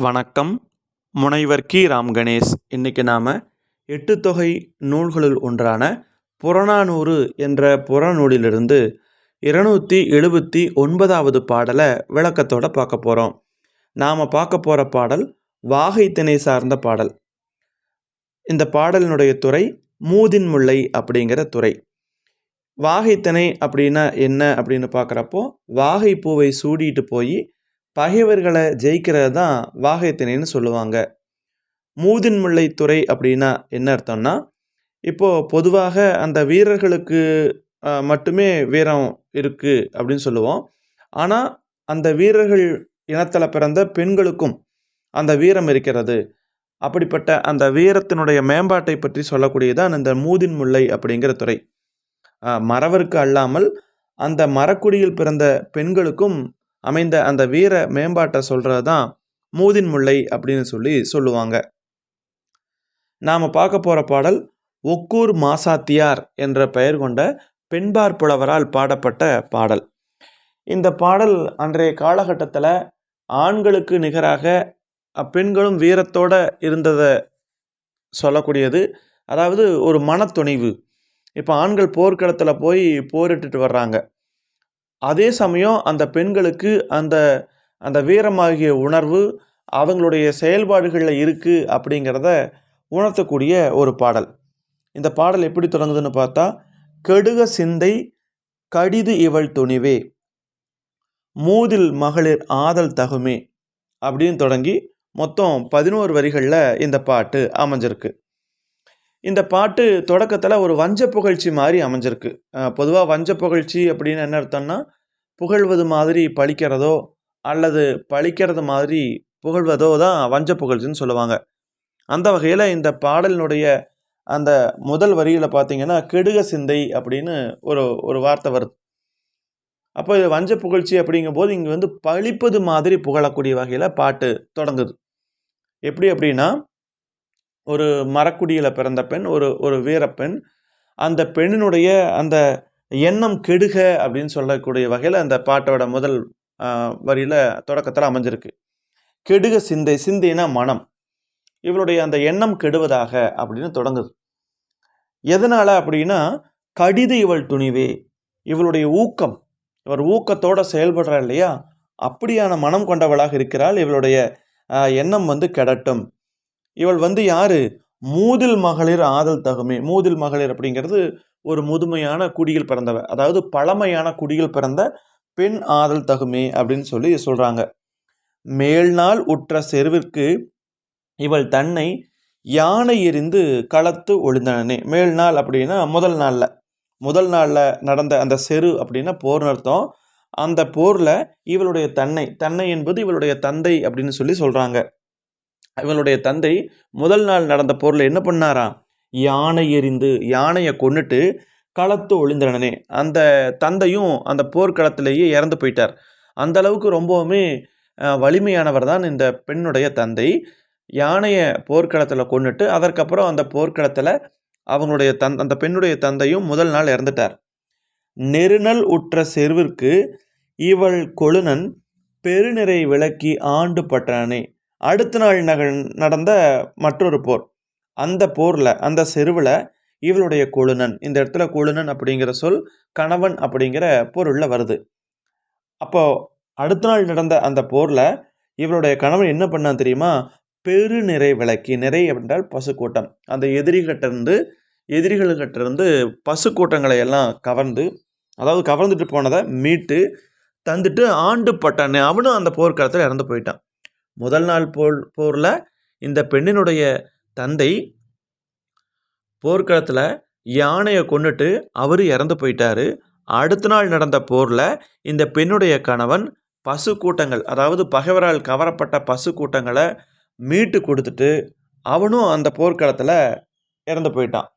வணக்கம். முனைவர் கி. ராம் கணேஷ். இன்றைக்கி நாம் எட்டு தொகை நூல்களுள் ஒன்றான புறநானூறு என்ற புறநூலிலிருந்து இருநூற்றி எழுபத்தி ஒன்பதாவது பாடலை விளக்கத்தோடு பார்க்க போகிறோம் நாம் பார்க்க போகிற பாடல் வாகை திணை சார்ந்த பாடல். இந்த பாடலினுடைய துறை மூதின் முல்லை அப்படிங்கிற துறை. வாகைத்திணை அப்படின்னா என்ன அப்படின்னு பார்க்குறப்போ வாகை பூவை சூடிட்டு போய் பகைவர்களை ஜெயிக்கிறது தான் வாகைத்திணைன்னு சொல்லுவாங்க. மூதின் முல்லை துறை அப்படின்னா என்ன அர்த்தம்னா இப்போது பொதுவாக அந்த வீரர்களுக்கு மட்டுமே வீரம் இருக்குது அப்படின்னு சொல்லுவோம். ஆனால் அந்த வீரர்கள் இனத்தில் பிறந்த பெண்களுக்கும் அந்த வீரம் இருக்கிறது. அப்படிப்பட்ட அந்த வீரத்தினுடைய மேம்பாட்டை பற்றி சொல்லக்கூடியதான் இந்த மூதின் முல்லை அப்படிங்கிற துறை. மறவருக்கு அல்லாமல் அந்த மரக்குடியில் பிறந்த பெண்களுக்கும் அமைந்த அந்த வீர மேம்பாட்டை சொல்கிறது தான் மூதின் முல்லை அப்படின்னு சொல்லி சொல்லுவாங்க. நாம் பார்க்க போகிற பாடல் ஒக்கூர் மாசாத்தியார் என்ற பெயர் கொண்ட பெண்பார் புலவரால் பாடப்பட்ட பாடல். இந்த பாடல் அன்றைய காலகட்டத்தில் ஆண்களுக்கு நிகராக அப்பெண்களும் வீரத்தோட இருந்ததை சொல்லக்கூடியது. அதாவது ஒரு மனத்துணிவு. இப்போ ஆண்கள் போர்க்களத்தில் போய் போரிட்டுட்டு வர்றாங்க. அதே சமயம் அந்த பெண்களுக்கு அந்த அந்த வீரமாகிய உணர்வு அவங்களுடைய செயல்பாடுகளில் இருக்குது அப்படிங்கிறத உணர்த்தக்கூடிய ஒரு பாடல். இந்த பாடல் எப்படி தொடங்குதுன்னு பார்த்தா கெடுக சிந்தை கடிது இவள் துணிவே மூதில் மகளிர் ஆதல் தகுமே அப்படின்னு தொடங்கி மொத்தம் பதினோரு வரிகளில் இந்த பாட்டு அமைஞ்சிருக்கு. இந்த பாட்டு தொடக்கத்தில் ஒரு வஞ்ச புகழ்ச்சி மாதிரி அமைஞ்சிருக்கு. பொதுவாக வஞ்ச புகழ்ச்சி அப்படின்னு என்ன அர்த்தம்னா புகழ்வது மாதிரி பழிக்கிறதோ அல்லது பழிக்கிறது மாதிரி புகழ்வதோ தான் வஞ்ச புகழ்ச்சின்னு சொல்லுவாங்க. அந்த வகையில் இந்த பாடலினுடைய அந்த முதல் வரியில் பார்த்தீங்கன்னா கெடுக சிந்தை அப்படின்னு ஒரு ஒரு வார்த்தை வருது. அப்போ இது வஞ்ச புகழ்ச்சி அப்படிங்கும்போது இங்கே வந்து பழிப்பது மாதிரி புகழக்கூடிய வகையில் பாட்டு தொடங்குது. எப்படி அப்படின்னா ஒரு மரக்குடியில் பிறந்த பெண் ஒரு ஒரு வீரப்பெண். அந்த பெண்ணினுடைய அந்த எண்ணம் கெடுக அப்படின்னு சொல்லக்கூடிய வகையில் அந்த பாட்டோட முதல் வரியில் தொடக்கத்தில் அமைஞ்சிருக்கு. கெடுக சிந்தை சிந்தைனா மனம். இவளுடைய அந்த எண்ணம் கெடுவதாக அப்படின்னு தொடங்குது. எதனால் அப்படின்னா கடிது இவள் துணிவே இவளுடைய ஊக்கம் இவர் ஊக்கத்தோட செயல்படுறா இல்லையா? அப்படியான மனம் கொண்டவளாக இருக்கிறாள் இவளுடைய எண்ணம் வந்து கெடட்டும். இவள் வந்து யாரு? மூதில் மகளிர் ஆதல் தகுமே. மூதில் மகளிர் அப்படிங்கிறது ஒரு முதுமையான குடியில் பிறந்தவ. அதாவது பழமையான குடியில் பிறந்த பெண் ஆதல் தகுமே அப்படின்னு சொல்லி சொல்றாங்க. மேல்நாள் உற்ற செருவிற்கு இவள் தன்னை யானை எறிந்து களத்து ஒளிந்தனனே மேல் நாள் அப்படின்னா முதல் நாளில். முதல் நாளில் நடந்த அந்த செரு அப்படின்னா போர்னு அர்த்தம். அந்த போரில் இவளுடைய தன்னை. தன்னை என்பது இவளுடைய தந்தை அப்படின்னு சொல்லி சொல்கிறாங்க இவளுடைய தந்தை முதல் நாள் நடந்த போரில் என்ன பண்ணாராம் யானை எறிந்து யானையை கொன்னுட்டு களத்து ஒளிந்தனனே அந்த தந்தையும் அந்த போர்க்களத்திலேயே இறந்து போயிட்டார். அந்த அளவுக்கு ரொம்பவுமே வலிமையானவர் தான் இந்த பெண்ணுடைய தந்தை. யானையை போர்க்களத்தில் கொன்னுட்டு அதற்கப்புறம் அந்த போர்க்களத்தில் அவங்களுடைய தன் அந்த பெண்ணுடைய தந்தையும் முதல் நாள் இறந்துட்டார். நெருநல் உற்ற செருவிற்கு இவள் கொழுனன் பெருநிறை விளக்கி ஆண்டு பட்டானே அடுத்த நாள் நக நடந்த மற்றொரு போர். அந்த போரில் அந்த செருவில் இவளுடைய கொழுனன் இந்த இடத்துல கொழுனன் அப்படிங்கிற சொல் கணவன் அப்படிங்கிற பொருளில் வருது. அப்போ அடுத்த நாள் நடந்த அந்த போரில் இவளுடைய கணவன் என்ன பண்ணான் தெரியுமா? பெருநிறை விளக்கி நிறை என்றால் பசுக்கூட்டம். அந்த எதிரிகிட்ட எதிரிகள்கிட்ட இருந்து பசுக்கூட்டங்களை எல்லாம் கவர்ந்து அதாவது கவர்ந்துட்டு போனதை மீட்டு தந்துட்டு ஆண்டு பட்டானே அவனும் அந்த போர்க்களத்தில் இறந்து போயிட்டான். முதல் நாள் போல் போரில் இந்த பெண்ணினுடைய தந்தை போர்க்களத்தில் யானையை கொண்டுட்டு அவர் இறந்து போயிட்டாரு. அடுத்த நாள் நடந்த போரில் இந்த பெண்ணுடைய கணவன் பசு கூட்டங்கள் அதாவது பகைவரால் கவரப்பட்ட பசு கூட்டங்களை மீட்டு கொடுத்துட்டு அவனும் அந்த போர்க்களத்தில் இறந்து போயிட்டான்.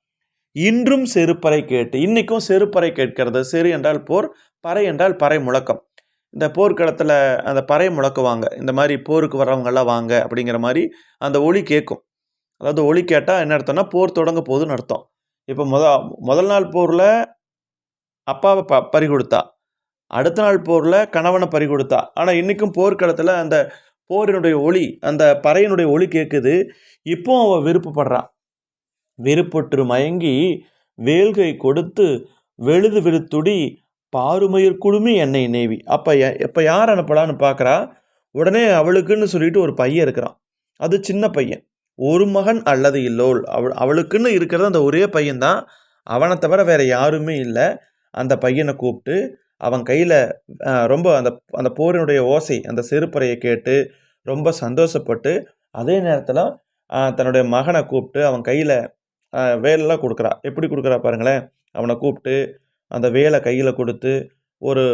இன்றும் செருப்பறை கேட்டு இன்றைக்கும் செருப்பறை கேட்கிறது. செரு என்றால் போர் பறை என்றால் பறை முழக்கம். இந்த போர்க்களத்தில் அந்த பறை முழக்குவாங்க இந்த மாதிரி போருக்கு வர்றவங்கெல்லாம் வாங்க அப்படிங்கிற மாதிரி அந்த ஒளி கேட்கும். அதாவது ஒளி கேட்டால் என்ன அர்த்தம்னா போர் தொடங்க போகுதுன்னு அர்த்தம். இப்போ முத முதல் நாள் போரில் அப்பாவை ப பறி கொடுத்தா அடுத்த நாள் போரில் கணவனை பறி கொடுத்தா ஆனால் இன்றைக்கும் போர்க்களத்தில் அந்த போரினுடைய ஒளி அந்த பறையினுடைய ஒளி கேட்குது இப்போ அவள் விருப்பப்படுறான் விருப்பற்று மயங்கி வேல்கை கொடுத்து வெழுது விழுத்துடி பாருமயிர் குழுமி என்னை நேவி. அப்போ இப்போ யார் அனுப்பலான்னு பார்க்குறா உடனே அவளுக்குன்னு சொல்லிட்டு ஒரு பையன் இருக்கிறான். அது சின்ன பையன். ஒரு மகன் அல்லது இல்லோல். அவள் அவளுக்குன்னு இருக்கிறது அந்த ஒரே பையன்தான். அவனை தவிர வேறு யாருமே இல்லை. அந்த பையனை கூப்பிட்டு அவன் கையில் ரொம்ப அந்த அந்த போரினுடைய ஓசை அந்த செருப்பறையை கேட்டு ரொம்ப சந்தோஷப்பட்டு அதே நேரத்தில் தன்னுடைய மகனை கூப்பிட்டு அவன் கையில் வேலெல்லாம் கொடுக்குறா. எப்படி கொடுக்குறா பாருங்களேன். அவனை கூப்பிட்டு அந்த வேலை கையில் கொடுத்து ஒரு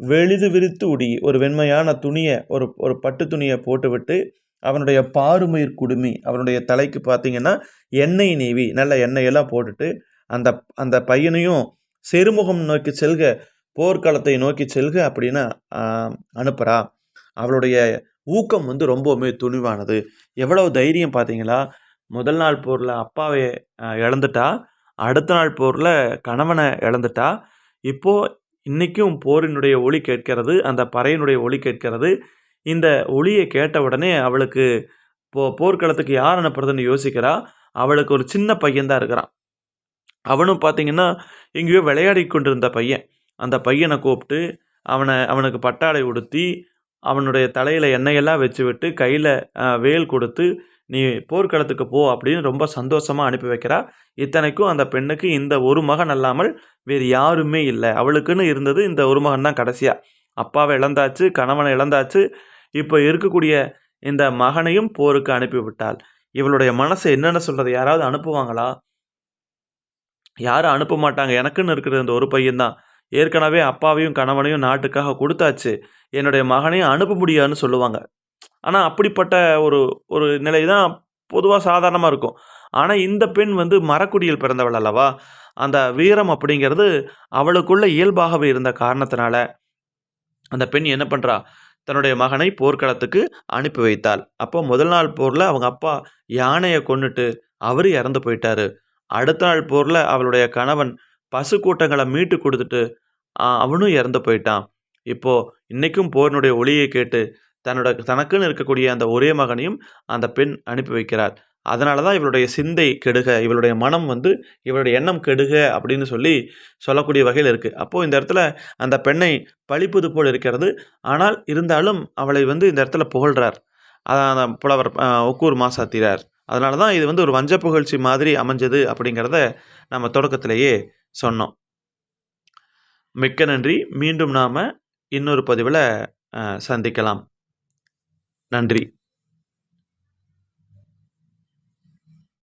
வெளிது விரித்து உடி ஒரு வெண்மையான துணியை ஒரு ஒரு பட்டு துணியை போட்டுவிட்டு அவனுடைய பாருமயிர் குடுமி அவனுடைய தலைக்கு பார்த்தீங்கன்னா எண்ணெய் நீவி நல்ல எண்ணெயெல்லாம் போட்டுட்டு அந்த அந்த பையனையும் செருமுகம் நோக்கி செல்க போர்க்களத்தை நோக்கி செல்க அப்படின்னு அனுப்புகிறா அவளுடைய ஊக்கம் வந்து ரொம்பவுமே துணிவானது. எவ்வளவு தைரியம் பார்த்தீங்களா முதல் நாள் போரில் அப்பாவை இழந்துட்டா. அடுத்த நாள் போரில் கணவனை இழந்துட்டா. இப்போது இன்றைக்கும் போரினுடைய ஒளி கேட்கிறது அந்த பறையினுடைய ஒளி கேட்கிறது. இந்த ஒளியை கேட்ட உடனே அவளுக்கு போ போர்க்களத்துக்கு யார் அனுப்புறதுன்னு யோசிக்கிறா. அவளுக்கு ஒரு சின்ன பையன்தான் இருக்கிறான். அவனும் பார்த்தீங்கன்னா எங்கேயோ விளையாடி கொண்டிருந்த பையன். அந்த பையனை கூப்பிட்டு அவனை அவனுக்கு பட்டாடை உடுத்தி அவனுடைய தலையில் எண்ணெயெல்லாம் வச்சு விட்டு கையில் வேல் கொடுத்து நீ போர்க்களத்துக்கு போ அப்படின்னு ரொம்ப சந்தோஷமாக அனுப்பி வைக்கிறா. இத்தனைக்கும் அந்த பெண்ணுக்கு இந்த ஒரு மகன் அல்லாமல் வேறு யாருமே இல்லை. அவளுக்குன்னு இருந்தது இந்த ஒரு மகன் தான் கடைசியாக அப்பாவை இழந்தாச்சு கணவனை இழந்தாச்சு. இப்போ இருக்கக்கூடிய இந்த மகனையும் போருக்கு அனுப்பிவிட்டாள் இவளுடைய மனசு என்னென்ன சொல்கிறது யாராவது அனுப்புவாங்களா? யாரும் அனுப்ப மாட்டாங்க. எனக்குன்னு இருக்கிற இந்த ஒரு பையன்தான் ஏற்கனவே அப்பாவையும் கணவனையும் நாட்டுக்காக கொடுத்தாச்சு. என்னுடைய மகனையும் அனுப்ப முடியாதுன்னு சொல்லுவாங்க. ஆனால் அப்படிப்பட்ட ஒரு ஒரு நிலை தான் பொதுவாக சாதாரணமாக இருக்கும். ஆனால் இந்த பெண் வந்து மரக்குடியில் பிறந்தவள் அல்லவா? அந்த வீரம் அப்படிங்கிறது அவளுக்குள்ள இயல்பாகவே இருந்த காரணத்தினால அந்த பெண் என்ன பண்ணுறா தன்னுடைய மகனை போர்க்களத்துக்கு அனுப்பி வைத்தாள். அப்போ முதல் நாள் போரில் அவங்க அப்பா யானையை கொண்டுட்டு அவர் இறந்து போயிட்டாரு. அடுத்த நாள் போரில் அவளுடைய கணவன் பசு கூட்டங்களை மீட்டு கொடுத்துட்டு அவனும் இறந்து போயிட்டான். இப்போது இன்றைக்கும் போரினுடைய ஒளியை கேட்டு தன்னோட தனக்குன்னு இருக்கக்கூடிய அந்த ஒரே மகனையும் அந்த பெண் அனுப்பி வைக்கிறார் அதனால தான் இவளுடைய சிந்தை கெடுக இவளுடைய மனம் வந்து இவளுடைய எண்ணம் கெடுக அப்படின்னு சொல்லி சொல்லக்கூடிய வகையில் இருக்குது அப்போது இந்த இடத்துல அந்த பெண்ணை பழிப்பது போல் இருக்கிறது. ஆனால் இருந்தாலும் அவளை வந்து இந்த இடத்துல புகழ்கிறார் அதான் புலவர் ஒக்கூர் மாசாத்திரார். அதனால தான் இது வந்து ஒரு வஞ்ச புகழ்ச்சி மாதிரி அமைஞ்சது அப்படிங்கிறத நம்ம தொடக்கத்திலேயே சொன்னோம். மிக்க நன்றி. மீண்டும் நாம் இன்னொரு பதிவில் சந்திக்கலாம். நன்றி.